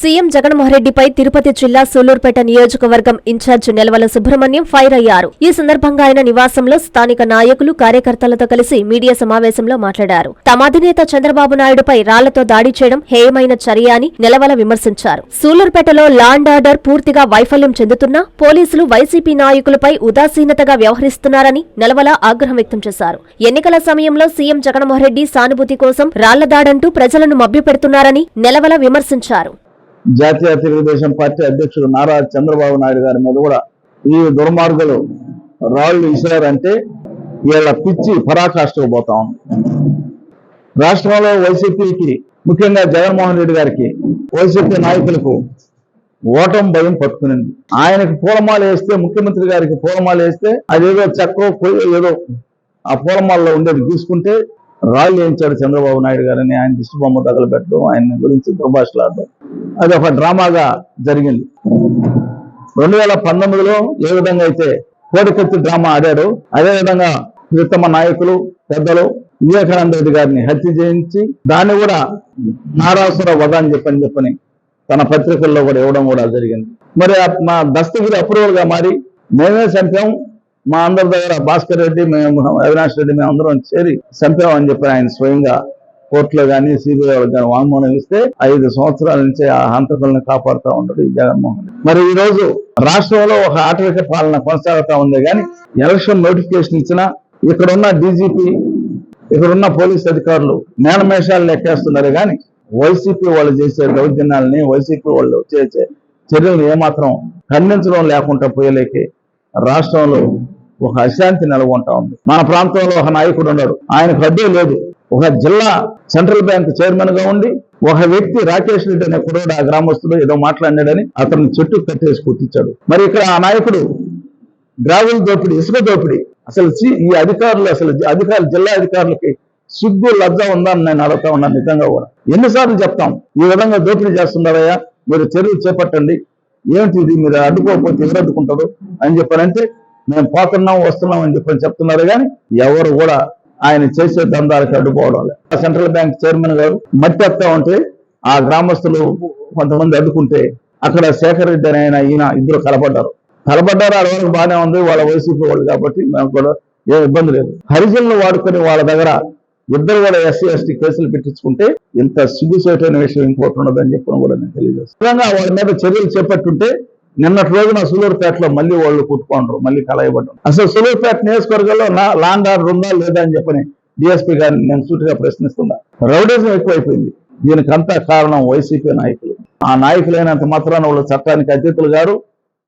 CM జగన్మోహన్రెడ్డిపై Tirupati జిల్లా సూలూరుపేట నియోజకవర్గం incharge Nelavala Subrahmanyam fire అయ్యారు. ఈ సందర్భంగా ఆయన నివాసంలో స్థానిక నాయకులు కార్యకర్తలతో కలిసి మీడియా సమావేశంలో మాట్లాడారు. తమ అధినేత చంద్రబాబు నాయుడుపై రాళ్ళతో దాడి చేయడం హేయమైన చర్య అని నెలవల విమర్శించారు. సూలూరుపేటలో లాండ్ ఆర్డర్ పూర్తిగా వైఫల్యం చెందుతున్నా పోలీసులు వైసీపీ నాయకులపై ఉదాసీనతగా వ్యవహరిస్తున్నారని నెలవల ఆగ్రహం వ్యక్తం చేశారు. ఎన్నికల సమయంలో సీఎం జగన్మోహన్రెడ్డి సానుభూతి కోసం రాళ్ళ దాడంటూ ప్రజలను మభ్యపెడుతున్నారని నెలవల విమర్శించారు. జాతీయ తెలుగుదేశం పార్టీ అధ్యక్షుడు నారా చంద్రబాబు నాయుడు గారి మీద కూడా ఈ దుర్మార్గులు రాళ్ళు ఇసిరారంటే వీళ్ళ పిచ్చి పరాకాష్ఠకు పోతా ఉంది. రాష్ట్రంలో వైసీపీకి ముఖ్యంగా జగన్మోహన్ రెడ్డి గారికి వైసీపీ నాయకులకు ఓటం భయం పట్టుకునింది. ఆయనకి పూలమాల వేస్తే ముఖ్యమంత్రి గారికి పూలమాల వేస్తే అదేదో చెక్కో కొయ్యో ఏదో ఆ పూలమాలలో ఉండేది తీసుకుంటే రాళ్ళు వేయించాడు చంద్రబాబు నాయుడు గారని ఆయన దిష్టి బొమ్మ తగలబెట్టడం ఆయన గురించి దుర్భాషలాడడం. అది ఒక డ్రామాగా జరిగింది. రెండు వేల పంతొమ్మిదిలో ఏ విధంగా అయితే కోడికత్తి డ్రామా ఆడాడు అదే విధంగా ఉత్తమ నాయకులు పెద్దలు వివేకానంద రెడ్డి గారిని హత్య చేయించి దాన్ని కూడా నారాసుర వధ అని చెప్పని చెప్పని తన పత్రికల్లో కూడా ఇవ్వడం కూడా జరిగింది. మరి మా దస్తగిరి అప్రూవల్గా మారి మేమే చంపాం మా అందరి దగ్గర భాస్కర్ రెడ్డి మేము అవినాష్ రెడ్డి మేము అందరం చేరి చంపాం అని చెప్పి ఆయన స్వయంగా కోర్టులో కానీ సిబిఐ కానీ వాంగ్మూలం ఇస్తే ఐదు సంవత్సరాల నుంచి ఆ హంతకులను కాపాడుతూ ఉంటాడు ఈ జగన్మోహన్ మరి ఈ రోజు రాష్ట్రంలో ఒక ఆటవిక పాలన కొనసాగుతా ఉంది కానీ ఎలక్షన్ నోటిఫికేషన్ ఇచ్చినా ఇక్కడున్న డీజీపీ ఇక్కడున్న పోలీస్ అధికారులు నేలమేషాలు లెక్కేస్తున్నారు కానీ వైసీపీ వాళ్ళు చేసే దౌర్జన్యాలని వైసీపీ వాళ్ళు చేసే చర్యలను ఏమాత్రం ఖండించడం లేకుండా పోయలేకే రాష్ట్రంలో ఒక అశాంతి నెలకొంటా ఉంది. మన ప్రాంతంలో ఒక నాయకుడు ఉన్నాడు. ఆయనకు అడ్డే లేదు. ఒక జిల్లా సెంట్రల్ బ్యాంక్ చైర్మన్గా ఉండి ఒక వ్యక్తి రాకేష్ రెడ్డి అనే కుర్రాడు ఆ గ్రామస్తుడు ఏదో మాట్లాడినాడని అతను చెట్టు కట్టేసి కొట్టించాడు. మరి ఇక్కడ ఆ నాయకుడు గ్రావెల్ దోపిడీ ఇసుక దోపిడీ అసలు చి- ఈ అధికారులు అసలు అధికారులు జిల్లా అధికారులకి సిగ్గు లబ్ధ ఉందా అని నేను అడుగుతా ఉన్నాను నిజంగా కూడా. ఎన్నిసార్లు చెప్తాం ఈ విధంగా దోపిడీ చేస్తున్నారయ్యా మీరు చర్యలు చేపట్టండి. ఏమిటి ఇది మీరు అడ్డుకోకపోతే ఎవరు అడ్డుకుంటారు అని చెప్పారంటే మేము పోతున్నాం వస్తున్నాం అని చెప్పని చెప్తున్నారు కానీ ఎవరు కూడా ఆయన చేసే దందాలకు అడ్డుకోవడం లేదు సెంట్రల్ బ్యాంక్ చైర్మన్ గారు మట్టి ఎత్తా ఉంటే ఆ గ్రామస్తులు కొంతమంది అడ్డుకుంటే అక్కడ శేఖర్ రెడ్డి అని ఆయన ఈయన ఇద్దరు కలపడ్డారు కలపడ్డారు ఆ వరకు బాగానే ఉంది వాళ్ళ వైసీపీ వాళ్ళు కాబట్టి మేము కూడా ఏ ఇబ్బంది లేదు. హరిజనులు వాడుకొని వాళ్ళ దగ్గర ఇద్దరు కూడా ఎస్సీ ఎస్టీ కేసులు పెట్టించుకుంటే ఇంత సిగ్గుసేటైన విషయం ఇంకోటి ఉండదని చెప్పడం కూడా నేను తెలియజేస్తాను. వాళ్ళ మీద చర్యలు చేపట్టుంటే నిన్నటి రోజున సులూరుపేటలో మళ్ళీ వాళ్ళు కుట్టుకోండ్రు మళ్ళీ కలయబడ్డం అసలు సులూరుపేట నియోజకవర్గంలో నా లాంగ్ ఆర్డర్ ఉందా లేదా అని చెప్పని డిఎస్పీ గారిని నేను సూటిగా ప్రశ్నిస్తున్నా. రౌడీజం ఎక్కువైపోయింది. దీనికంతా కారణం వైసీపీ నాయకులు. ఆ నాయకులైనంత మాత్రాన వాళ్ళు చట్టానికి అధ్యతులు గారు